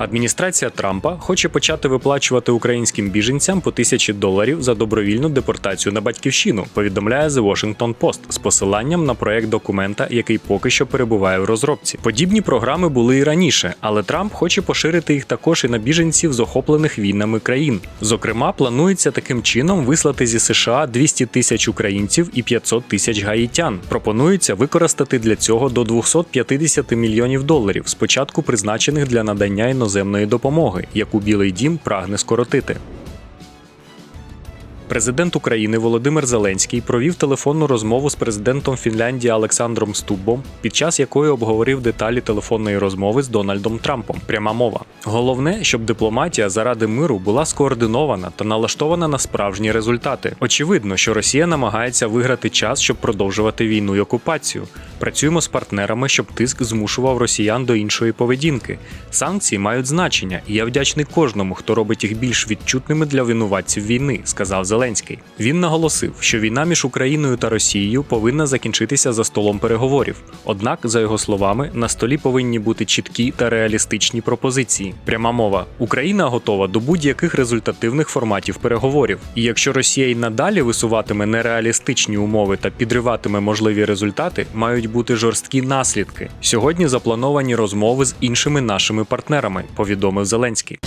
Адміністрація Трампа хоче почати виплачувати українським біженцям по тисячі доларів за добровільну депортацію на батьківщину. Повідомляє The Washington Post з посиланням на проект документа, який поки що перебуває в розробці. Подібні програми були і раніше, але Трамп хоче поширити їх також і на біженців з охоплених війнами країн. Зокрема, планується таким чином вислати зі США 200 тисяч українців і 500 тисяч гаїтян. Пропонується використати для цього до 250 мільйонів доларів, спочатку призначених для надання іноземної допомоги, яку Білий Дім прагне скоротити. Президент України Володимир Зеленський провів телефонну розмову з президентом Фінляндії Олександром Стуббом, під час якої обговорив деталі телефонної розмови з Дональдом Трампом. Пряма мова. Головне, щоб дипломатія заради миру була скоординована та налаштована на справжні результати. Очевидно, що Росія намагається виграти час, щоб продовжувати війну і окупацію. Працюємо з партнерами, щоб тиск змушував росіян до іншої поведінки. Санкції мають значення, і я вдячний кожному, хто робить їх більш відчутними для винуватців війни, сказав Зеленський. Він наголосив, що війна між Україною та Росією повинна закінчитися за столом переговорів. Однак, за його словами, на столі повинні бути чіткі та реалістичні пропозиції. Пряма мова: Україна готова до будь-яких результативних форматів переговорів. І якщо Росія й надалі висуватиме нереалістичні умови та підриватиме можливі результати, мають бути жорсткі наслідки. Сьогодні заплановані розмови з іншими нашими партнерами, повідомив Зеленський.